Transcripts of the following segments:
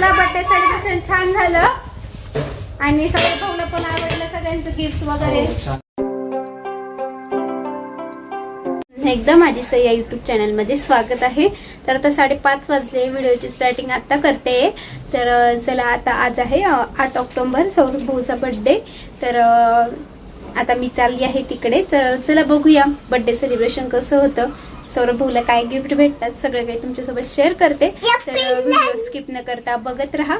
चला birthday celebration छान झालं. आणि सगळ्या भाऊला पण आवडलं सगळ्यांचं गिफ्ट वगैरे. एकदा माझी सई या यूट्यूब चॅनलमध्ये स्वागत आहे. तर आता साडेपाच वाजले व्हिडिओची स्टार्टिंग आता करते. तर चला आता आज आहे आठ ऑक्टोंबर सौरभ भाऊचा बड्डे तर आता मी चालली आहे तिकडे. तर चला बघूया बड्डे सेलिब्रेशन कसं होतं. सौरभ भाऊला काय गिफ्ट भेटतात सगळं काही तुमच्यासोबत शेअर करते. तर व्हिडिओ स्किप न करता बघत राहा.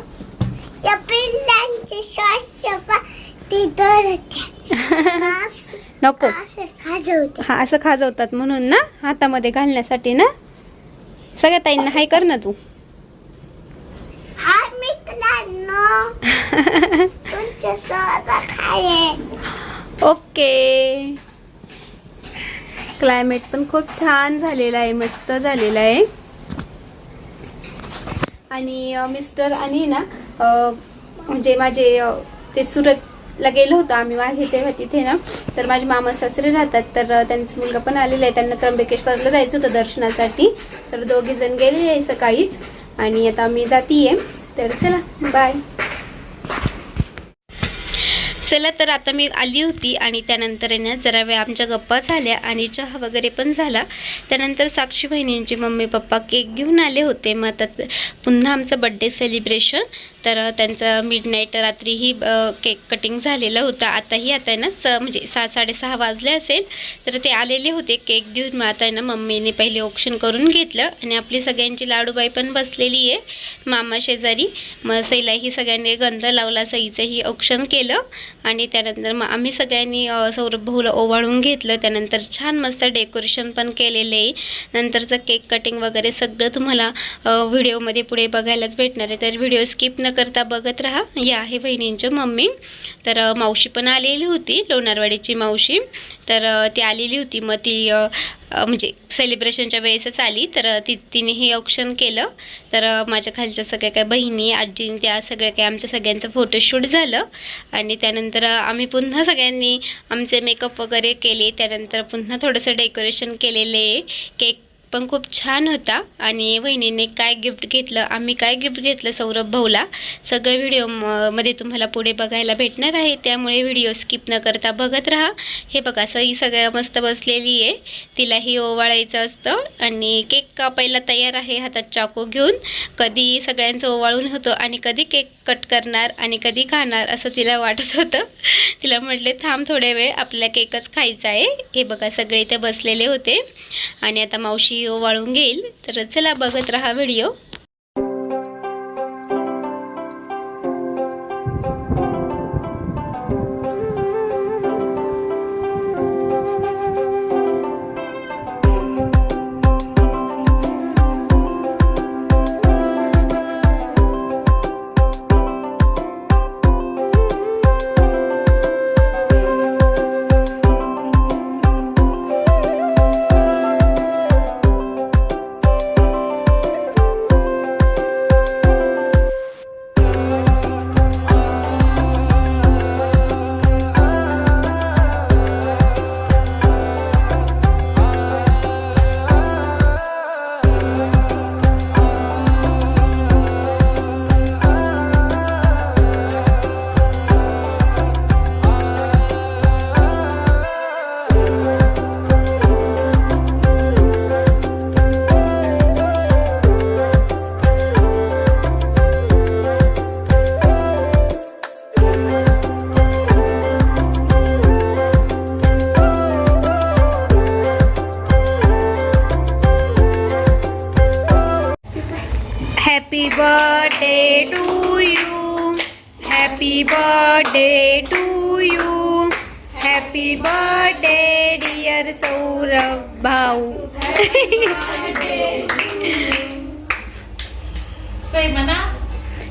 नको. हा असं खाजवतात म्हणून ना हातामध्ये घालण्यासाठी ना. सगळ्या ताईंना हाय कर ना तू. हा ओके. क्लायमेट पण खूप छान झालेलं आहे मस्त झालेलं आहे. आणि मिस्टर आणि ना म्हणजे माझे ते सुरतला गेलो होतो आम्ही माझे तेव्हा तिथे ना तर माझे मामा सासरे राहतात तर त्यांचा मुलगा पण आलेला आहे. त्यांना त्र्यंबकेश्वरला जायचं होतं दर्शनासाठी. तर दोघे जण गेलेले आहे सकाळीच. आणि आता मी जातीये. तर चला बाय चला तर आता मी आली होती आणि त्यानंतर ना जरा वेळ आमच्या गप्पा झाल्या आणि चहा वगैरे पण झाला. त्यानंतर साक्षी बहिणींचे मम्मी पप्पा केक घेऊन आले होते. मग आता त- पुन्हा आमचं बड्डे सेलिब्रेशन तर त्यांचं मिड नाईट रात्रीही केक कटिंग झालेलं होतं. आताही आता आहे ना स म्हणजे सहा साडेसहा वाजले असेल तर ते आलेले होते केक घेऊन. मग आता आहे ना मम्मीने पहिले ऑप्शन करून घेतलं आणि आपली सगळ्यांची लाडूबाई पण बसलेली आहे मामा शेजारी. मग सईलाही सगळ्यांनी गंध लावला सईचंही ऑप्शन केलं आणि त्यानंतर मग आम्ही सगळ्यांनी सौरभ भाऊला ओवाळून घेतलं. त्यानंतर छान मस्त डेकोरेशन पण केलेलं आहे. नंतरचं केक कटिंग वगैरे सगळं तुम्हाला व्हिडिओमध्ये पुढे बघायलाच भेटणार आहे. तर व्हिडिओ स्किप न करता बघत राहा. या आहे बहिणींच्या मम्मी. तर मावशी पण आलेली होती लोणारवाडीची मावशी. तर ती आलेली होती. मग ती म्हणजे सेलिब्रेशनच्या वेळेसच आली. तर ती तिने हे ऑप्शन केलं. तर माझ्या खालच्या सगळ्या काय बहिणी आजी त्या सगळ्या काय आमच्या सगळ्यांचं फोटोशूट झालं. आणि त्यानंतर आम्ही पुन्हा सगळ्यांनी आमचे मेकअप वगैरे केले. त्यानंतर पुन्हा थोडंसं डेकोरेशन केलेले. केक पण खूप छान होता. आणि वहिनीने काय गिफ्ट घेतलं आम्ही काय गिफ्ट घेतलं सौरभ भाऊला सगळं व्हिडिओमध्ये तुम्हाला पुढे बघायला भेटणार आहे. त्यामुळे व्हिडिओ स्किप न करता बघत राहा. हे बघा सई सगळ्या मस्त बसलेली आहे. तिलाही ओवाळायचं असतं. आणि केक कापायला तयार आहे हातात चाकू घेऊन. कधी सगळ्यांचं ओवाळून होतं आणि कधी केक कट करणार आणि कधी खाणार असं तिला वाटत होतं. तिला म्हटले थांब थोड्या वेळ आपल्या केकच खायचा आहे. हे बघा सगळे इथे बसलेले होते. आणि आता मावशी वाळून घेईल. तर चला बघत राहा व्हिडिओ.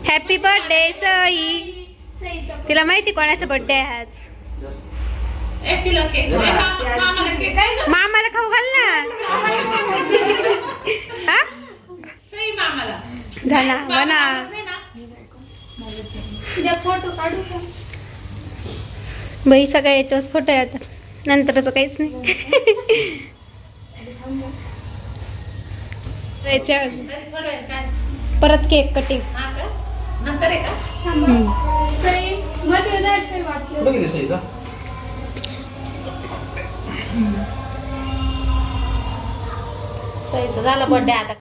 हॅपी बर्थडे सई तिला माहिती कोणाचा बर्थडे आहे आज? मामाला खाऊ घाल ना. झाला बना. बाई सगळ्या याच्यावर फोटो आहे आता. नंतरच काहीच नाही याच्या- तरी थोडं वेळ काय परत केक कटिंग. हा सईचा झाला बर्थडे आता.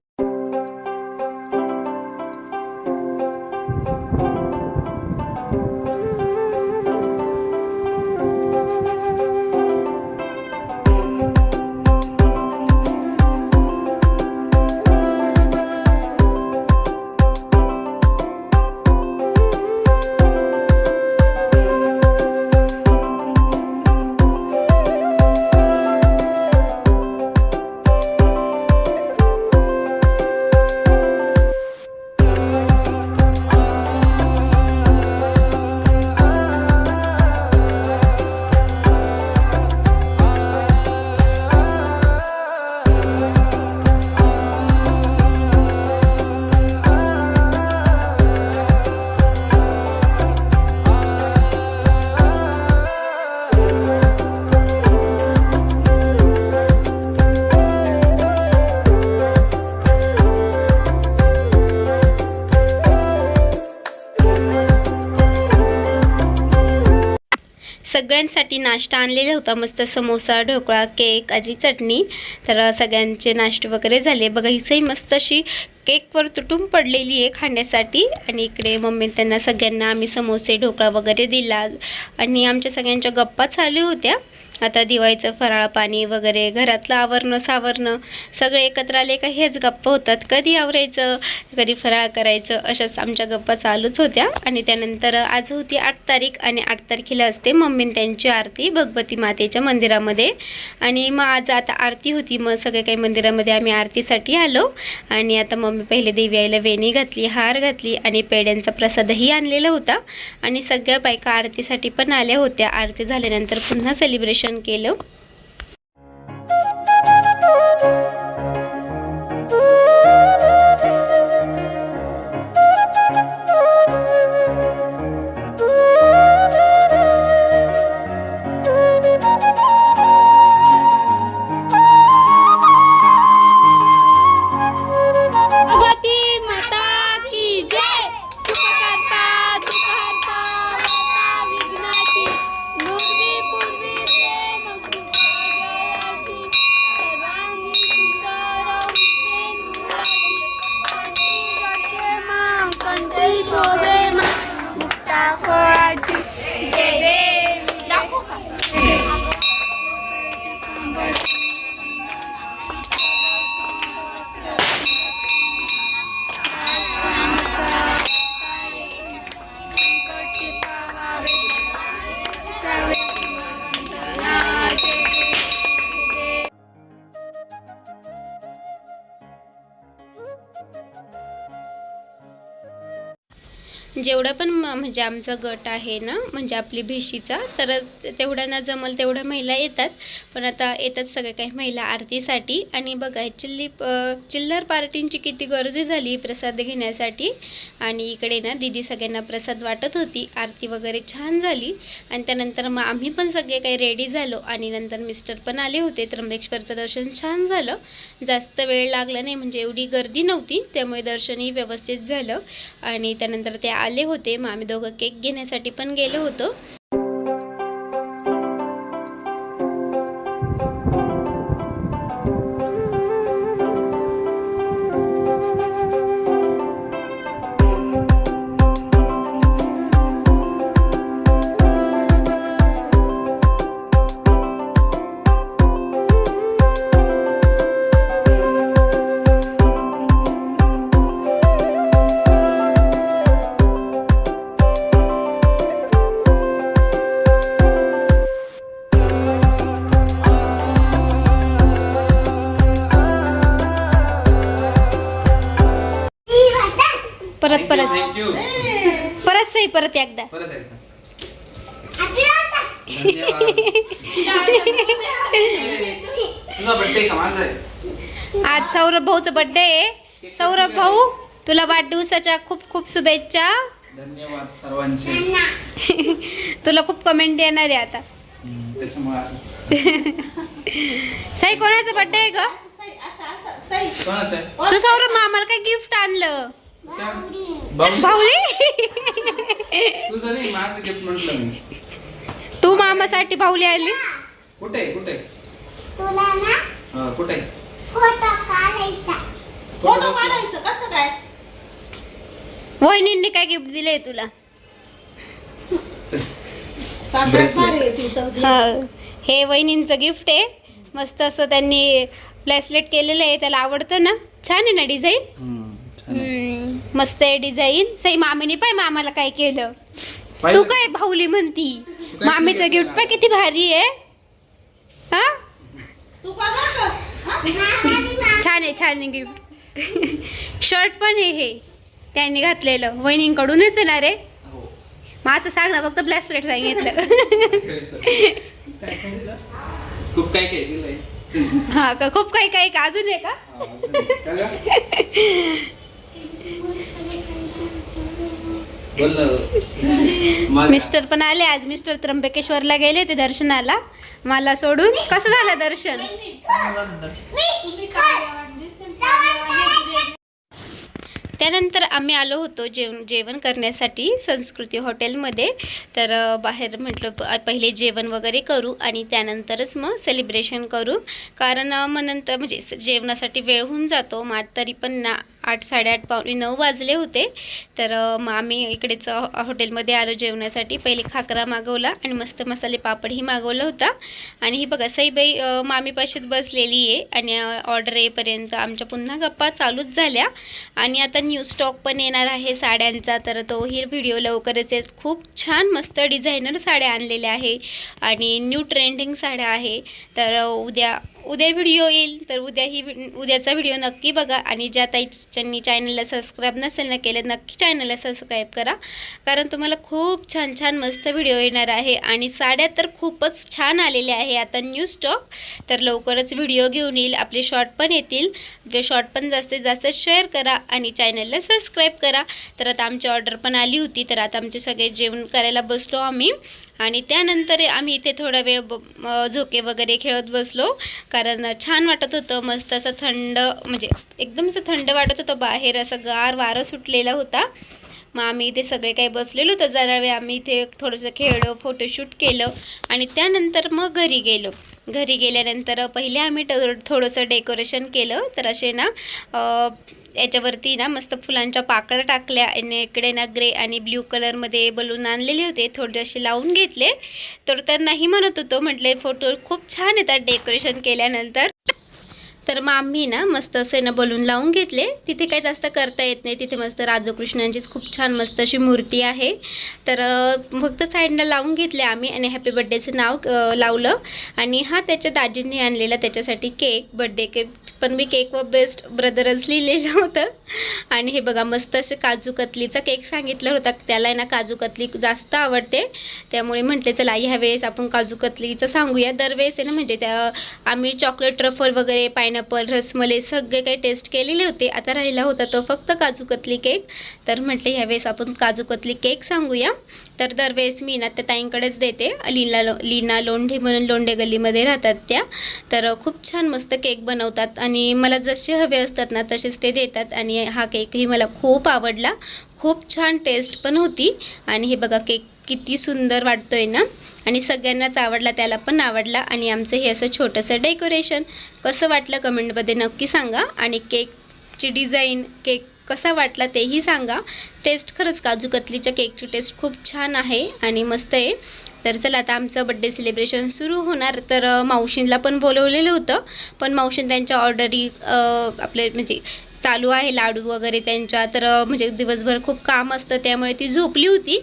सगळ्यांसाठी नाश्ता आणलेला होता. मस्त समोसा ढोकळा केक आणि चटणी. तर सगळ्यांचे नाश्ते वगैरे झाले. बघा हिचंही मस्त अशी केकवर तुटून पडलेली आहे खाण्यासाठी. आणि इकडे मम्मी त्यांना सगळ्यांना आम्ही समोसे ढोकळा वगैरे दिला. आणि आमच्या सगळ्यांच्या गप्पा चालू होत्या. आता दिवाळीचं फराळ पाणी वगैरे घरातलं आवरणं सावरणं सगळे एकत्र आले का हेच गप्पा होतात. कधी आवरायचं कधी फराळ करायचं अशाच आमच्या गप्पा चालूच होत्या. आणि त्यानंतर आज होती आठ तारीख आणि आठ तारखेला असते मम्मीन त्यांची आरती भगवती मातेच्या मंदिरामध्ये. आणि मग आज आता आरती होती. मग सगळे काही मंदिरामध्ये आम्ही आरतीसाठी आलो. आणि आता मम्मी पहिले देवी आईला वेणी घातली हार घातली आणि पेड्यांचा प्रसादही आणलेला होता. आणि सगळ्या बायका आरतीसाठी पण आल्या होत्या. आरती झाल्यानंतर पुन्हा सेलिब्रेशन केलं. जेवढं पण म- म्हणजे आमचा गट आहे ना म्हणजे आपली भेशीचा तर तेवढ्यांना जमल तेवढ्या महिला येतात. पण आता येतात सगळ्या काही महिला आरतीसाठी. आणि बघा चिल्ली प- चिल्लर पार्टींची किती गर्दी झाली प्रसाद घेण्यासाठी. आणि इकडे ना दिदी सगळ्यांना प्रसाद वाटत होती. आरती वगैरे छान झाली. आणि त्यानंतर मग आम्ही पण सगळे काही रेडी झालो. आणि नंतर मिस्टर पण आले होते. त्र्यंबकेश्वरचं दर्शन छान झालं. जास्त वेळ लागला नाही म्हणजे एवढी गर्दी नव्हती. त्यामुळे दर्शनही व्यवस्थित झालं. आणि त्यानंतर ते आले होते. मग आम्ही दोघं केक घेण्यासाठी पण गेलो होतो. परत एकदा. परत एकदा धन्यवाद तुझा बर्थडे का माझा आहे? आज सौरभ भाऊचा बर्थडे आहे. सौरभ भाऊ तुला वाढदिवसाच्या खूप खूप शुभेच्छा. धन्यवाद सर्वांचे. तुला खूप कमेंट येणार आहे आता. हम्म, त्याच्यामुळे साई कोणाचा बर्थडे आहे ग? कोणाचं आहे? तू सौरभ मग आम्हाला काय गिफ्ट आणलं. भाऊली तुझं नाही माझं गिफ्ट म्हटलं मी तू मामासाठी भाऊली आली कुठे आहे? कुठे आहे? तुला ना हा, कुठे? फोटो काढायचा फोटो काढायचं कसं काय वहिनींनी काय गिफ्ट दिलंय तुला सगळ्यात Bracelet. भारी आहे तिचं हा. हे वहिनींचं गिफ्ट आहे मस्त असं त्यांनी ब्रेसलेट केलेलं आहे त्याला आवडतं ना छान आहे ना डिझाईन हम्म, छान आहे. मस्त आहे डिझाईन सई मामीने पाय मामाला काय केलं? तू? काय भाऊली म्हणती? मामीचं? गिफ्ट पाय किती भारी आहे. हा? छान आहे छान आहे गिफ्ट शर्ट पण आहे हे. त्यांनी घातलेलं. वहिनींकडूनच येणार आहे. हो. माझं सांग ना फक्त ब्रेसलेट सांगितलं. काय सर? खूप काय काय हा का? खूप काही काही का? अजून आहे का हा, अजून आहे. का गं? बोल ना. माझं- मिस्टर पण आले. आज मिस्टर त्र्यंबकेश्वरला गेले होते दर्शनाला. मला सोडून. कसं झालं दर्शन? त्यानंतर आम्ही आलो होतो जेवण जेवण करण्यासाठी संस्कृती हॉटेलमध्ये. तर बाहेर म्हटलं पहिले जेवण वगैरे करू आणि त्यानंतरच मग सेलिब्रेशन करू. कारण मग नंतर म्हणजे जेवणासाठी वेळ होऊन जातो. मात तरी पण ना आठ साडेआठ पावणे नऊ वाजले होते. तर मग आम्ही इकडेच हॉ- हॉटेलमध्ये आलो जेवणासाठी. पहिले खाकरा मागवला आणि मस्त मसाले पापडही मागवला होता. आणि ही बघा सईबाई मामीपाशीच बसलेली आहे. आणि ऑर्डर येईपर्यंत आमच्या पुन्हा गप्पा चालूच झाल्या. आणि आता न्यू स्टॉक पण येणार आहे साड्यांचा. तर तोही व्हिडिओ लवकरच आहे खूप छान मस्त डिझायनर साड्या आणलेल्या आहे. आणि न्यू ट्रेंडिंग साड्या आहे. तर उद्या उद्या व्हिडिओ येईल तर उद्या ही उद्याचा व्हिडिओ नक्की बघा आणि ज्या ताईच्यांनी चॅनलला सबस्क्राईब नसेल ना केलं नक्की चॅनलला सबस्क्राईब करा. कारण तुम्हाला खूप छान छान मस्त व्हिडिओ येणार आहे आणि साड्या तर खूपच छान आलेल्या आहे. आता न्यू स्टॉक तर लवकरच व्हिडिओ घेऊन येईल. आपले शॉर्ट पण येतील. जे शॉर्ट पण जास्तीत जास्त शेअर करा आणि चॅनलला सबस्क्राईब करा. तर आता आमची ऑर्डर पण आली होती तर आता आमचे सगळे जेवण करायला बसलो आम्ही. आणि त्यानंतर आम्ही इथे थोडा वेळ ब झोके वगैरे खेळत बसलो. कारण छान वाटत होतं. मस्त असं थंड म्हणजे एकदम असं थंड वाटत होतं. बाहेर असं गार वारं सुटलेला होता. मग आम्ही इथे सगळे काही बसलेलो तर जरा वेळ आम्ही इथे थोडंसं खेळलो फोटोशूट केलं. आणि त्यानंतर मग घरी गेलो. घरी गेल्यानंतर पहिले आम्ही ट थोडंसं डेकोरेशन केलं. तर असे ना याच्यावरती ना मस्त फुलांच्या पाकळ्या टाकल्या. आणि इकडे ना ग्रे आणि ब्ल्यू कलरमध्ये बलून आणलेले होते. थोडे असे लावून घेतले. तर तर नाही म्हणत होतो. म्हटले फोटो खूप छान येतात डेकोरेशन केल्यानंतर. तर मग आम्ही ना मस्त असे ना बलून लावून घेतले. तिथे काही जास्त करता येत नाही. तिथे मस्त राजकृष्णांचीच खूप छान मस्त अशी मूर्ती आहे. तर फक्त साईडला लावून घेतले आम्ही आणि हॅपी बड्डेचं नाव लावलं. आणि हा त्याच्या दाजींनी आणलेला त्याच्यासाठी केक बड्डे केक पण मी केक व बेस्ट ब्रदरच लिहिलेलं होतं. आणि हे बघा मस्त असे काजू कतलीचा केक सांगितलं होता. त्याला आहे ना काजू कतली जास्त आवडते. त्यामुळे म्हटले चला ह्या वेळेस आपण काजू कतलीचं सांगूया. दरवेळेस आहे ना म्हणजे त्या आम्ही चॉकलेट ट्रफल वगैरे पायनॅपल रसमलाई सगळे काही टेस्ट केलेले होते. आता राहिला होता तो फक्त काजू कतली केक तर म्हटले ह्यावेळेस आपण काजू कतली केक सांगूया. तर दरवेळेस मी ना त्या ताईंकडेच देते. लीना लो लीना लोंढे म्हणून लोंढे गल्लीमध्ये राहतात त्या. तर खूप छान मस्त केक बनवतात आणि मला जसे हवे असतात ना तसेच ते देतात आणि हा केकही मला खूप आवडला. खूप छान टेस्ट पण होती. आणि हे बघा केक किती सुंदर वाटतोय ना? आणि सगळ्यांनाच आवडला त्याला पण आवडला. आणि आमचं हे असं छोटंसं डेकोरेशन. कसं वाटलं कमेंटमध्ये नक्की सांगा. आणि केकची डिझाईन केक कसा वाटला तेही सांगा. टेस्ट खरंच काजू कतलीच्या केकची टेस्ट खूप छान आहे आणि मस्त आहे. तर चला आता आमचं बड्डे सेलिब्रेशन सुरू होणार. तर मावशींला पण बोलवलेलं होतं. पण मावशीन त्यांच्या ऑर्डरी आपले म्हणजे चालू आहे लाडू वगैरे त्यांच्या. तर म्हणजे दिवसभर खूप काम असतं त्यामुळे ती झोपली होती.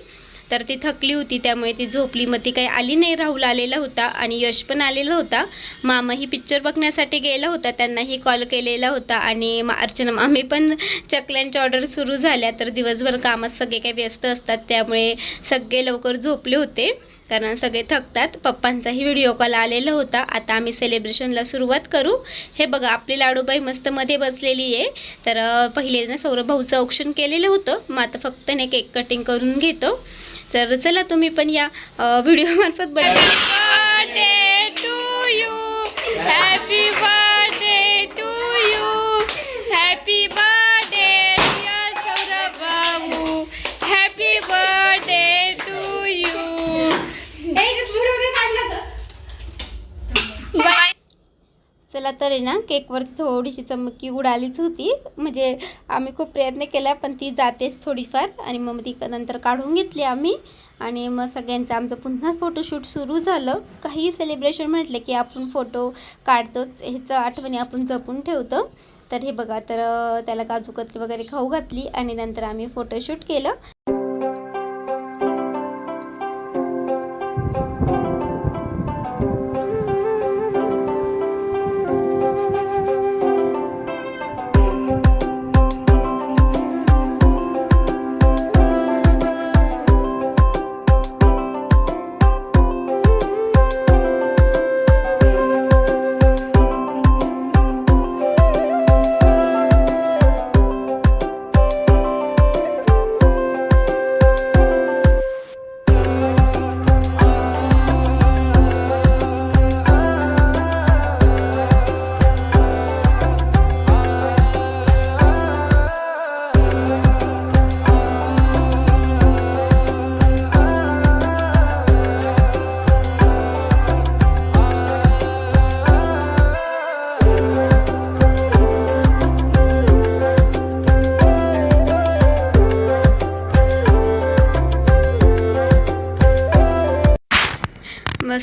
तर ती थकली होती त्यामुळे ती झोपली. मग ती काही आली नाही राहुल आलेला होता आणि यश पण आलेला होता. मामाही पिक्चर बघण्यासाठी गेला होता त्यांनाही कॉल केलेला होता आणि मा अर्चना मामी पण चकल्यांच्या ऑर्डर सुरू झाल्या. तर दिवसभर कामात सगळे काही व्यस्त असतात त्यामुळे सगळे लवकर झोपले होते. कारण सगळे थकतात. पप्पांचाही व्हिडिओ कॉल आलेला होता. आता आम्ही सेलिब्रेशनला सुरुवात करू. हे बघा आपली लाडूबाई मस्त मध्ये बसलेली आहे. तर पहिले ना सौरभ भाऊचं औक्षण केलेलं होतं. मग आता फक्त नाही केक कटिंग करून घेतो. तर चला तुम्ही पण या व्हिडिओ मार्फत birthday to you happy birthday to you happy चला तर आहे ना केकवरती थोडीशी चमकी उडालीच होती. म्हणजे आम्ही खूप प्रयत्न केला पण ती जातेच थोडीफार. आणि मग ती नंतर काढून घेतली आम्ही. आणि मग सगळ्यांचं आमचं पुन्हा फोटोशूट सुरू झालं. काही सेलिब्रेशन म्हटलं की आपण फोटो काढतोच. ह्याचं आठवणी आपण जपून ठेवतो. तर हे बघा तर त्याला काजू कतली वगैरे खाऊ घातली आणि नंतर आम्ही फोटोशूट केलं.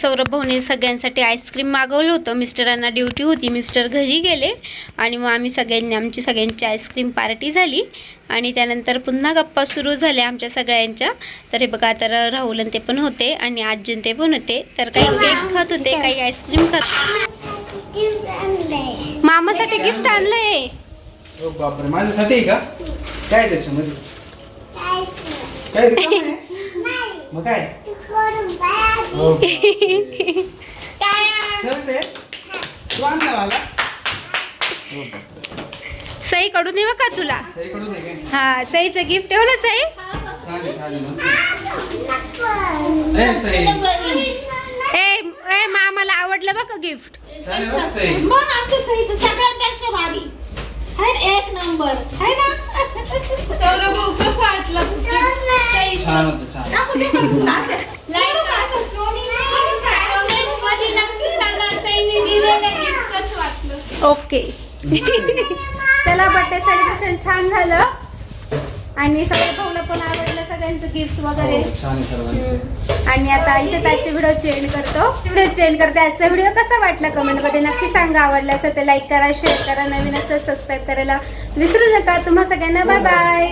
सौरभ भाऊने सगळ्यांसाठी आईस्क्रीम मागवलं होतं. मिस्टरांना ड्युटी होती. मिस्टर घरी गेले आणि मग आम्ही सगळ्यांनी आमची सगळ्यांची आईस्क्रीम पार्टी झाली आणि त्यानंतर पुन्हा गप्पा सुरू झाल्या आमच्या सगळ्यांच्या. तर हे बघा तर राहुल ते पण होते आणि आजी आणि ते पण होते. तर काही केक खात होते काही आईस्क्रीम खात मामासाठी गिफ्ट आणलंय. बापरे माझ्यासाठी आहे का? काय त्याच्यामध्ये? काय काय रिकामं आहे? नाही मग काय? सई कडून येऊ का तुला? हा सईचं गिफ्ट एवढं सई. ए सई. ए ए मामाला आवडलं बघ गिफ्ट मग आमच्या सईचं भारी. एक नंबर आहे ना? सौरभ भाऊ कसं वाटलं सई छान होतं छान नको ते बघ, असं. सोडू का असं? कमेंटमध्ये नक्की सांगा सईने दिलेलं gift कसं वाटलं ओके. चला बर्थडे सेलिब्रेशन छान झालं. आणि सगळ्या भाऊला पण आवडलं सगळ्यांचं गिफ्ट वगैरे. हो, आणि आता इथेच आजचे व्हिडिओ चेंज करतो. व्हिडिओ चेंज करते. आजचा व्हिडिओ कसा वाटला कमेंटमध्ये नक्की सांगा. आवडला असेल तर लाईक करा शेअर करा. नवीन असेल सबस्क्राईब करायला विसरू नका. तुम्हा सगळ्यांना बाय बाय